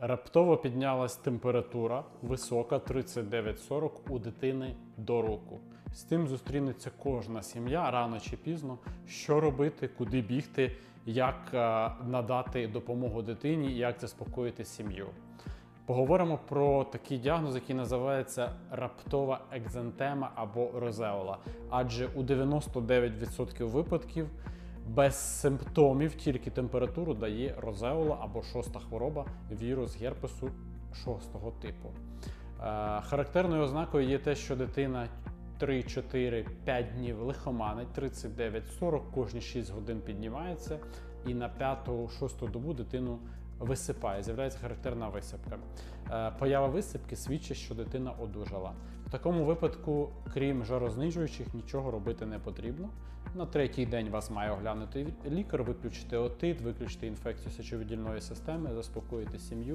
Раптово піднялась температура висока 39-40 у дитини до року. З тим зустрінеться кожна сім'я рано чи пізно, що робити, куди бігти, як е, надати допомогу дитині, як заспокоїти сім'ю. Поговоримо про такий діагноз, який називається раптова екзантема або розеола. Адже у 99% випадків без симптомів тільки температуру дає розеола або шоста хвороба вірус герпесу шостого типу. Е, характерною ознакою є те, що дитина 3, 4, 5 днів лихоманить, 39-40, кожні 6 годин піднімається, і на 5-6 добу дитину висипає, з'являється характерна висипка. Е, Поява висипки свідчить, що дитина одужала. В такому випадку, крім жарознижуючих, нічого робити не потрібно. На третій день вас має оглянути лікар, виключити отит, виключити інфекцію сечовидільної системи, заспокоїти сім'ю.